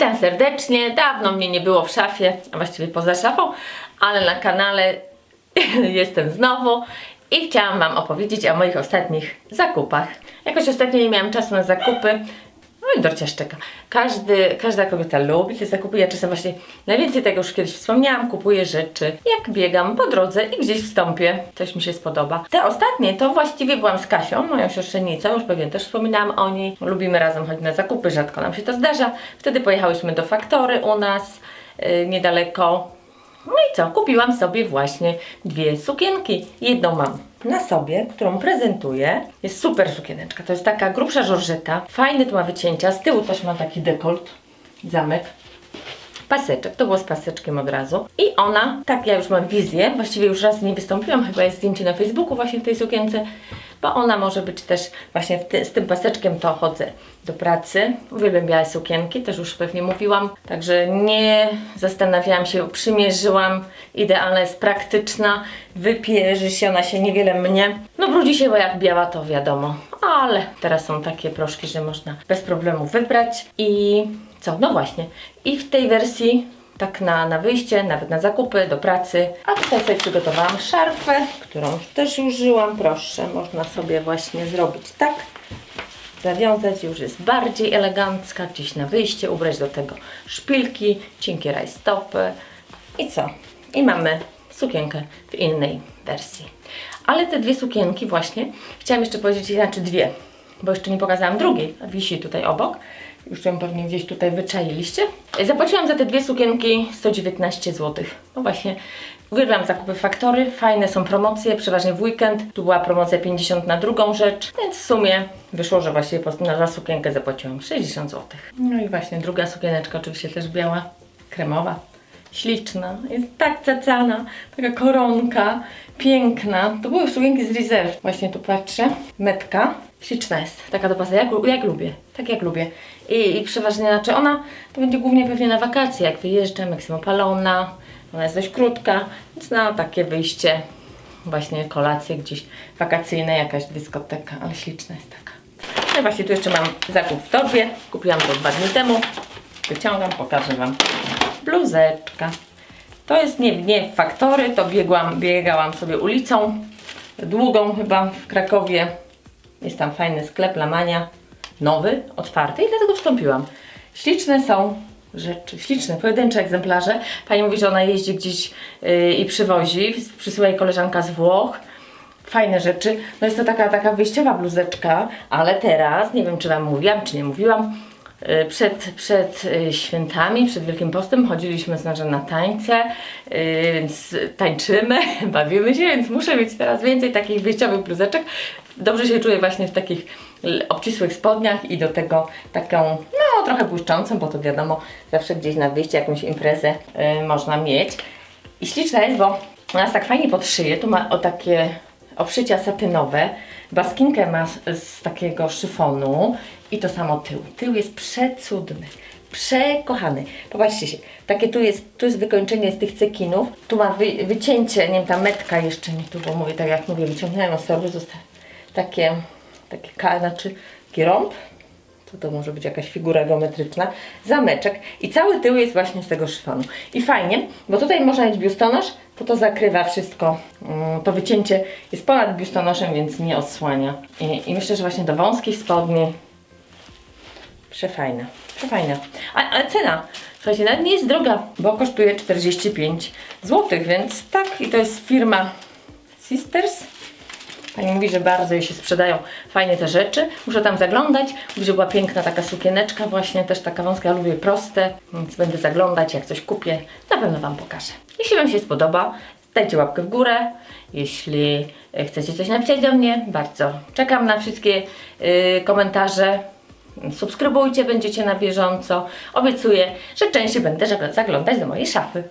Witam serdecznie. Dawno mnie nie było w szafie, a właściwie poza szafą, ale na kanale jestem znowu i chciałam Wam opowiedzieć o moich ostatnich zakupach. Jakoś ostatnio nie miałam czasu na zakupy. I Dorcia szczeka. Każdy, każda kobieta lubi te zakupy. Ja czasem właśnie najwięcej tego już kiedyś wspomniałam, kupuję rzeczy, jak biegam po drodze i gdzieś wstąpię. Coś mi się spodoba. Te ostatnie to właściwie byłam z Kasią, moją siostrzenicą, już pewnie też wspominałam o niej. Lubimy razem chodzić na zakupy, rzadko nam się to zdarza. Wtedy pojechałyśmy do Faktory u nas, yy, niedaleko. No i co? Kupiłam sobie właśnie dwie sukienki. Jedną mam na sobie, którą prezentuję. Jest super sukieneczka. To jest taka grubsza żorżeta. Fajny tu ma wycięcia. Z tyłu też ma taki dekolt, zamek. Paseczek, to było z paseczkiem od razu. I ona, tak ja już mam wizję, właściwie już raz z niej wystąpiłam, chyba jest zdjęcie na Facebooku właśnie w tej sukience, bo ona może być też właśnie ty, z tym paseczkiem to chodzę do pracy. Uwielbiam białe sukienki, też już pewnie mówiłam, także nie zastanawiałam się, przymierzyłam. Idealna jest praktyczna, wypierzy się, ona się niewiele mnie. No brudzi się, bo jak biała to wiadomo, ale teraz są takie proszki, że można bez problemu wybrać i co? No właśnie. I w tej wersji tak na, na wyjście, nawet na zakupy, do pracy. A tutaj sobie przygotowałam szarfę, którą też użyłam. Proszę, można sobie właśnie zrobić tak. Zawiązać już jest bardziej elegancka, gdzieś na wyjście, ubrać do tego szpilki, cienkie rajstopy. I co? I mamy sukienkę w innej wersji. Ale te dwie sukienki właśnie, chciałam jeszcze powiedzieć, znaczy dwie, bo jeszcze nie pokazałam drugiej, wisi tutaj obok. Już ją pewnie gdzieś tutaj wyczailiście. Zapłaciłam za te dwie sukienki 119 zł. No właśnie, uwielbiam zakupy faktory, fajne są promocje, przeważnie w weekend. Tu była promocja 50 na drugą rzecz, więc w sumie wyszło, że właściwie na za sukienkę zapłaciłam 60 zł. No i właśnie druga sukieneczka, oczywiście też biała, kremowa. Śliczna, jest tak cacana, taka koronka, piękna. To były sukienki z Reserve. Właśnie tu patrzę. Metka. Śliczna jest, taka do pasa, jak, jak lubię, tak jak lubię. I, I przeważnie, znaczy ona to będzie głównie pewnie na wakacje, jak wyjeżdżam, jak jestem opalona. Ona jest dość krótka, więc na takie wyjście, właśnie kolacje gdzieś wakacyjne, jakaś dyskoteka, ale śliczna jest taka. No właśnie tu jeszcze mam zakup w torbie, kupiłam to dwa dni temu. Wyciągam, pokażę Wam. Bluzeczka. To jest nie, nie faktory, to biegłam, biegałam sobie ulicą, długą chyba w Krakowie. Jest tam fajny sklep Lamania, nowy, otwarty i dlatego wstąpiłam. Śliczne są rzeczy, śliczne, pojedyncze egzemplarze. Pani mówi, że ona jeździ gdzieś yy, i przywozi, przysyła jej koleżanka z Włoch. Fajne rzeczy. No jest to taka, taka wyjściowa bluzeczka, ale teraz, nie wiem czy Wam mówiłam, czy nie mówiłam, przed, przed yy, świętami, przed Wielkim Postem chodziliśmy znaczy na tańce, yy, więc tańczymy, bawimy się, więc muszę mieć teraz więcej takich wyjściowych bluzeczek. Dobrze się czuję właśnie w takich obcisłych spodniach i do tego taką, no trochę błyszczącą, bo to wiadomo, zawsze gdzieś na wyjście jakąś imprezę można mieć. I śliczna jest, bo ona jest tak fajnie pod szyję, tu ma o takie obszycia satynowe, baskinkę ma z, z takiego szyfonu i to samo tył. Tył jest przecudny, przekochany. Popatrzcie się, takie tu jest, tu jest wykończenie z tych cekinów, tu ma wy, wycięcie, nie wiem, ta metka jeszcze nie tu, bo mówię, tak jak mówię, wyciągnąłem z torby, zostały takie, takie, znaczy taki rąb, to to może być jakaś figura geometryczna, zameczek i cały tył jest właśnie z tego szyfonu. I fajnie, bo tutaj można mieć biustonosz, to to zakrywa wszystko. Mm, To wycięcie jest ponad biustonoszem, więc nie odsłania. I, i myślę, że właśnie do wąskich spodni przefajna, przefajna. A, ale cena, słuchajcie, nawet nie jest droga, bo kosztuje 45 zł, więc tak, i to jest firma Sisters. Pani mówi, że bardzo jej się sprzedają fajnie te rzeczy. Muszę tam zaglądać. Mówi, że była piękna taka sukieneczka, właśnie też taka wąska. Ja lubię proste, więc będę zaglądać. Jak coś kupię, na pewno Wam pokażę. Jeśli Wam się spodoba, dajcie łapkę w górę. Jeśli e, chcecie coś napisać do mnie, bardzo czekam na wszystkie y, komentarze. Subskrybujcie, będziecie na bieżąco. Obiecuję, że częściej będę zaglądać do mojej szafy.